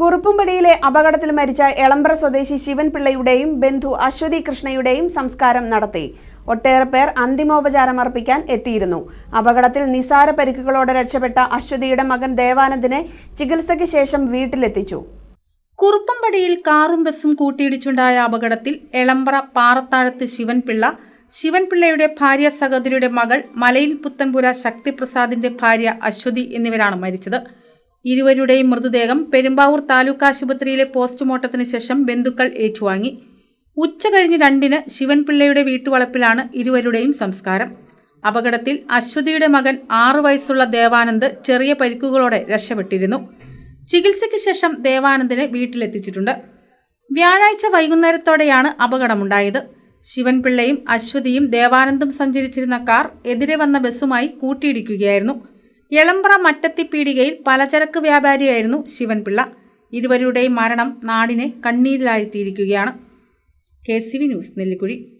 കുറുപ്പുംപടിയിലെ അപകടത്തിൽ മരിച്ച എളമ്പ്ര സ്വദേശി ശിവൻപിള്ളയുടെയും ബന്ധു അശ്വതി കൃഷ്ണയുടെയും സംസ്കാരം നടത്തി. ഒട്ടേറെ പേർ അന്തിമോപചാരം അർപ്പിക്കാൻ എത്തിയിരുന്നു. അപകടത്തിൽ നിസാര പരിക്കുകളോടെ രക്ഷപ്പെട്ട അശ്വതിയുടെ മകൻ ദേവാനന്ദിനെ ചികിത്സയ്ക്ക് ശേഷം വീട്ടിലെത്തിച്ചു. കുറുപ്പുംപടിയിൽ കാറും ബസ്സും കൂട്ടിയിടിച്ചുണ്ടായ അപകടത്തിൽ എളമ്പ്ര പാറത്താഴത്ത് ശിവൻപിള്ള ശിവൻപിള്ളയുടെ ഭാര്യ സഹോദരിയുടെ മകൾ മലയിൽ പുത്തൻപുര ശക്തിപ്രസാദിന്റെ ഭാര്യ അശ്വതി എന്നിവരാണ് മരിച്ചത്. ഇരുവരുടെയും മൃതദേഹം പെരുമ്പാവൂർ താലൂക്ക് ആശുപത്രിയിലെ പോസ്റ്റ്മോർട്ടത്തിന് ശേഷം ബന്ധുക്കൾ ഏറ്റുവാങ്ങി. ഉച്ച കഴിഞ്ഞ് രണ്ടിന് ശിവൻപിള്ളയുടെ വീട്ടുവളപ്പിലാണ് ഇരുവരുടെയും സംസ്കാരം. അപകടത്തിൽ അശ്വതിയുടെ മകൻ ആറു വയസ്സുള്ള ദേവാനന്ദ് ചെറിയ പരിക്കുകളോടെ രക്ഷപ്പെട്ടിരുന്നു. ചികിത്സയ്ക്ക് ശേഷം ദേവാനന്ദിനെ വീട്ടിലെത്തിച്ചിട്ടുണ്ട്. വ്യാഴാഴ്ച വൈകുന്നേരത്തോടെയാണ് അപകടമുണ്ടായത്. ശിവൻപിള്ളയും അശ്വതിയും ദേവാനന്ദും സഞ്ചരിച്ചിരുന്ന കാർ എതിരെ വന്ന ബസ്സുമായി കൂട്ടിയിടിക്കുകയായിരുന്നു. എളമ്പ്ര മറ്റത്തി പീടികയിൽ പലചരക്ക് വ്യാപാരിയായിരുന്നു ശിവൻപിള്ള. ഇരുവരുടെയും മരണം നാടിനെ കണ്ണീരിലാഴ്ത്തിയിരിക്കുകയാണ്. K C V news Nellikuzhi.